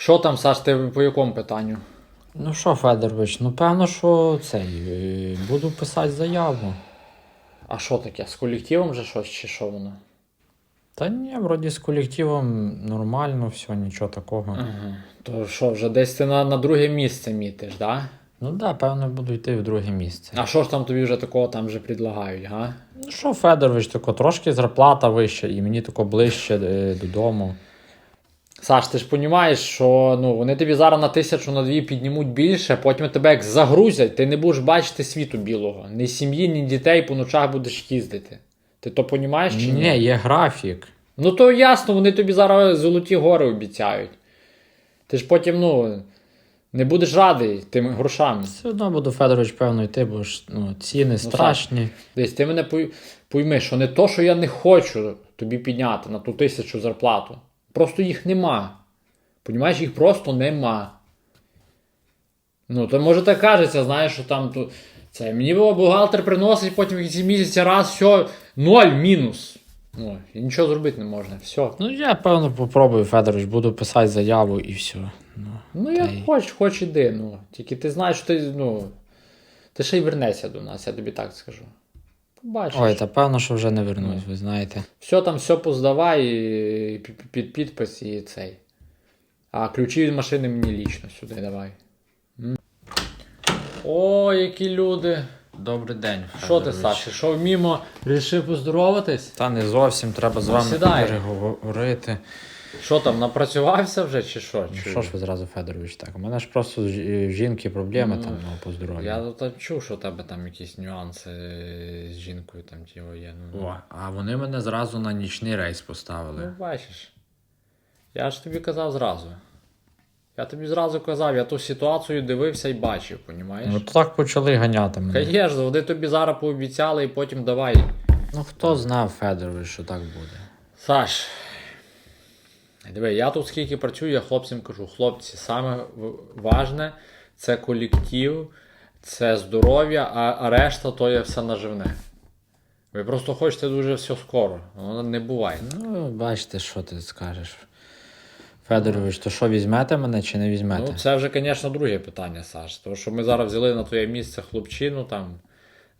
Що там, Саш, ти по якому питанню? Ну що, Федорович, ну певно, що цей. е, Буду писати заяву. А що таке? З колективом вже щось чи що воно? Та ні, вроді з колективом нормально, все, нічого такого. Ага. То що, вже десь ти на, на друге місце мітиш, да? Ну да, певно, буду йти в друге місце. А що ж там тобі вже такого там вже предлагають, га? Ну що, Федорович, тако трошки зарплата вища, і мені тако ближче е, додому. Саш, ти ж розумієш, що ну, вони тобі зараз на тисячу на дві піднімуть більше, потім тебе як загрузять, ти не будеш бачити світу білого. Ні сім'ї, ні дітей по ночах будеш їздити. Ти то розумієш чи ні? Ні, є графік. Ну то ясно, вони тобі зараз золоті гори обіцяють. Ти ж потім, ну, не будеш радий тими грошами. Все одно буду, Федорович, певно, йти, бо ж ну, ціни страшні. Десь ти мене пойми, що не то, що я не хочу тобі підняти на ту тисячу зарплату. Просто їх нема. Понімаєш, їх просто нема. Ну, то може так кажеться, знаєш, що там то, це мені бухгалтер приносить потім в кінці місяця раз, все, ноль мінус. Ну, і нічого зробити не можна. Все. Ну, я, певно, попробую, Федорович, буду писати заяву і все. Ну, Ну, як й- хоч, хоч іди, ну. Тільки ти знаєш, що ти, ну. Ти ще й вернешся до нас, я тобі так скажу. Побачиш. Ой, та певно, що вже не вернусь, ви знаєте. Все там все поздавай і під, під підпис і цей. А ключі від машини мені лічно сюди давай. М. О, які люди. Добрий день. Що ти, Саша, що мімо рішив поздороватись? Та не зовсім треба з Ну, вами сідай. переговорити. Що там, напрацювався вже чи що? Ну, що ж ви зразу, Федорович, так? У мене ж просто з жі- жінки проблеми Ну, там ну, по здоров'ю. Я тут чув, що у тебе там якісь нюанси з жінкою там тіло є. Ну, О, а вони мене зразу на нічний рейс поставили. Ну, бачиш. Я ж тобі казав зразу. Я тобі зразу казав, я ту ситуацію дивився і бачив, понімаєш? Ну то так почали ганяти мене. Звісно, вони тобі зараз пообіцяли і потім давай. Ну хто знав, Федорович, що так буде? Саш. Диви, я тут скільки працюю, я хлопцям кажу, хлопці, саме важне це колектив, це здоров'я, а, а решта то є все наживне. Ви просто хочете дуже все скоро. Воно не буває. Ну, бачите, що ти скажеш. Федорович, то що, візьмете мене чи не візьмете? Ну, це вже, звісно, друге питання, Саш. Тому що ми зараз взяли на твоє місце хлопчину там.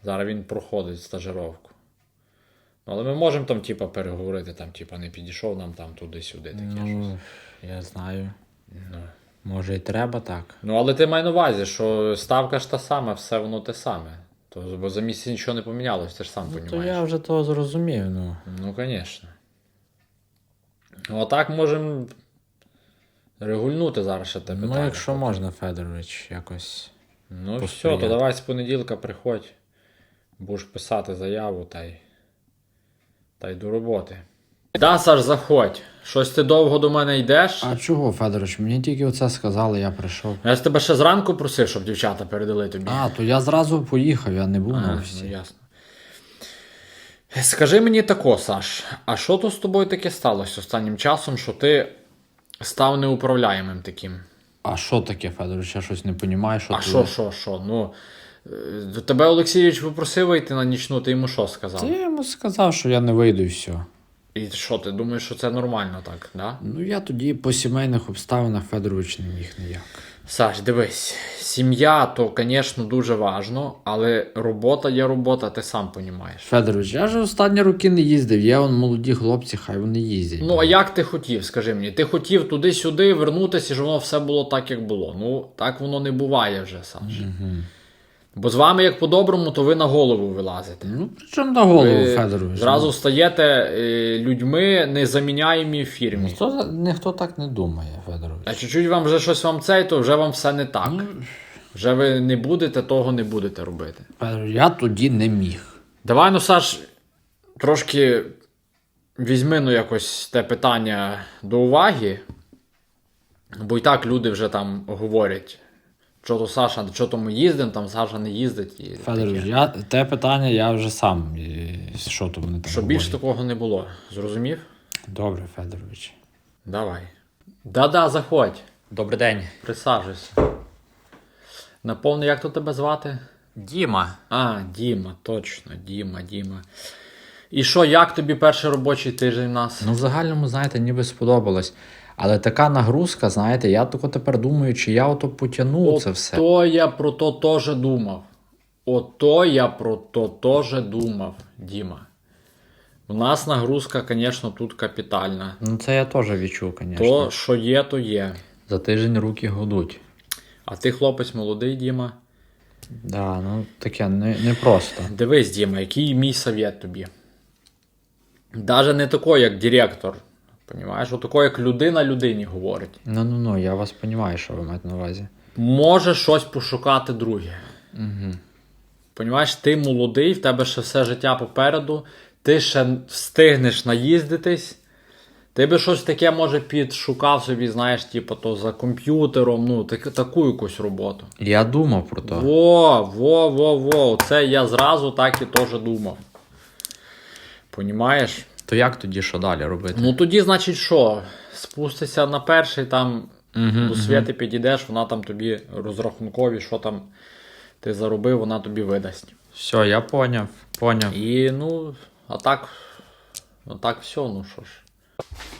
Зараз він проходить стажировку. Ну, але ми можемо там, типа, переговорити, там, типа, не підійшов нам там туди-сюди. Таке щось. ну я знаю. Ну. Може і треба так. ну, але ти май на увазі, що ставка ж та сама, все воно те саме. То, бо за місяць нічого не помінялось, ти ж сам Ну, то розумієш. я вже того зрозумів, ну. Ну, звісно. Ну, отак можемо регульнути зараз ще те питання. Ну, якщо можна, Федорович, якось. Ну все, то давай з понеділка приходь. Будеш писати заяву та й. Та й до роботи. Да, Саш, заходь. Щось ти довго до мене йдеш. А чого, Федорович? Мені тільки оце сказали, я прийшов. Я ж тебе ще зранку просив, щоб дівчата передали тобі. А, то я зразу поїхав, я не був А, на ну, ясно. Скажи мені тако, Саш, а що то з тобою таке сталося останнім часом, що ти став неуправляємим таким? А що таке, Федорович? Я щось не розумію, що А ти- що, що, що? Ну, тебе Олексійович попросив вийти на нічну, ти йому що сказав? Та я йому сказав, що я не вийду і все. І що, ти думаєш, що це нормально так, да? Ну я тоді по сімейних обставинах Федорович не міг ніяк. Саш, дивись, сім'я то, звісно, дуже важно, але робота є робота, ти сам розумієш. Федорович, я ж останні роки не їздив, є он молоді хлопці, хай вони їздять. Ну, а як ти хотів, скажи мені? Ти хотів туди-сюди вернутися, щоб воно все було так, як було. Ну, так воно не буває вже, Саш. Угу. Бо з вами, як по-доброму, то ви на голову вилазите. Ну, при чому на голову, Ви Федорович? Зразу стаєте е, людьми незаміняємі в фірмі. Ніхто, ніхто так не думає, Федорович. А чуть-чуть вам вже щось вам цей, то вже вам все не так. Ну, Вже ви не будете, того не будете робити. Я тоді не міг. Давай, ну, Саш, трошки візьми ну, якось те питання до уваги. Бо і так люди вже там говорять, що то Саша, що то ми їздимо, там Саша не їздить. І Федорович, таке. я, те питання я вже сам. е, Що то вони там Щоб більш говорять. такого не було. Зрозумів? Добре, Федорович. Давай. Да-да, заходь. Добрий день. Присаджуйся. Наповни, як то тебе звати? Діма. А, Діма, точно, Діма, Діма. І що, як тобі перший робочий тиждень у нас? Ну, в загальному, знаєте, ніби сподобалось. Але така нагрузка, знаєте, я тако тепер думаю, чи я ото потягну це все. Ото я про то теж думав. Ото я про то теж думав, Діма. У нас нагрузка, звісно, тут капітальна. Ну це я теж відчув, звісно. То, що є, то є. За тиждень руки гудуть. А ти хлопець молодий, Діма. Да, ну таке не, не просто. Дивись, Діма, який мій совет тобі. Даже не такий, як директор. Понімаєш, отако, як людина людині говорить. Ну ну ну, я вас розумію, що ви маєте на увазі. Може щось пошукати друге. Угу. Понімаєш, ти молодий, в тебе ще все життя попереду, ти ще встигнеш наїздитись. Ти би щось таке, може, підшукав собі, знаєш, типу, то за комп'ютером, ну, так, таку якусь роботу. Я думав про то. Во, во, во, во. Це я зразу так і теж думав. Понімаєш? То як тоді що далі робити? Ну тоді, значить, що? Спустися на перший, там Мгм, до Святи підійдеш, вона там тобі розрахункові, що там ти заробив, вона тобі видасть. Все, я поняв, поняв. І ну, а так, а так все, ну що ж.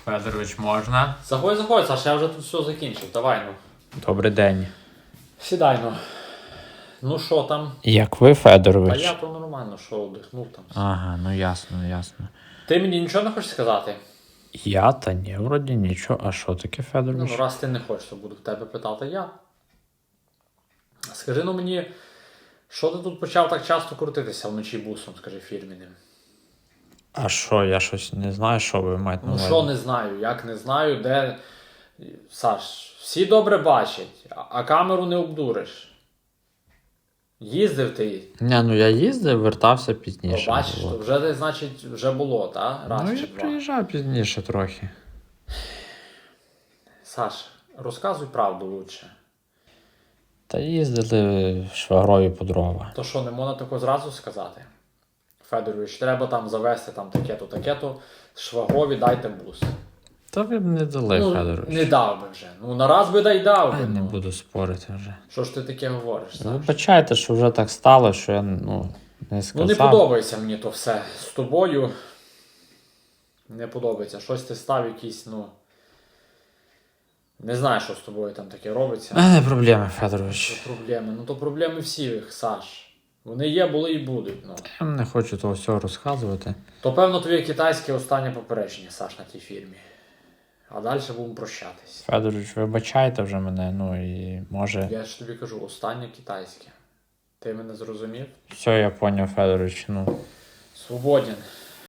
Федорович, можна? Заходь, заходь, Саш, я вже тут все закінчив. Давай, ну. Добрий день. Сідай, ну. Ну що там? Як ви, Федорович? А я то нормально, що одихнув там. Ага, ну ясно, ясно. Ти мені нічого не хочеш сказати? Я та ні, вроді нічого. А що таке, Ну, Федорович? ну, раз ти не хочеш, то буду в тебе питати я. Скажи ну мені, що ти тут почав так часто крутитися вночі бусом, скажи фірміним? А що, я щось не знаю, що ви маєте на Ну увазі? що не знаю, як не знаю, де. Саш, всі добре бачать, а- а камеру не обдуриш. Їздив ти, Ні, ну я їздив, вертався пізніше. бачиш, було. то вже значить, вже було, так? Раз ну чи я два. приїжджав пізніше трохи. Саш, розказуй правду лучше. Та їздили швагрові по дрова. То що, не можна тако зразу сказати? Федорович, треба там завести там таке-то, таке-то, швагрові дайте бус. Та ви б не дали, ну, Федорович. не дав би вже. Ну, нараз би дай дав би. Я не ну. буду спорити вже. Що ж ти таке говориш? Саш? Вибачайте, що вже так стало, що я ну, не Ну, сказав. не подобається мені то все з тобою. Не подобається. Щось ти став якийсь, ну. Не знаю, що з тобою там таке робиться. А не проблеми, Федорович. Це проблеми. Ну то проблеми всіх, Саш. Вони є, були і будуть. Ну. Я не хочу того всього розказувати. То певно твоє китайське останнє попередження, Саш, на тій фірмі. А далі будемо прощатись. Федорович, вибачайте вже мене, ну і може. Я ж тобі кажу, останнє китайське. Ти мене зрозумів? Все, я поняв, Федорович. Ну, Свободен.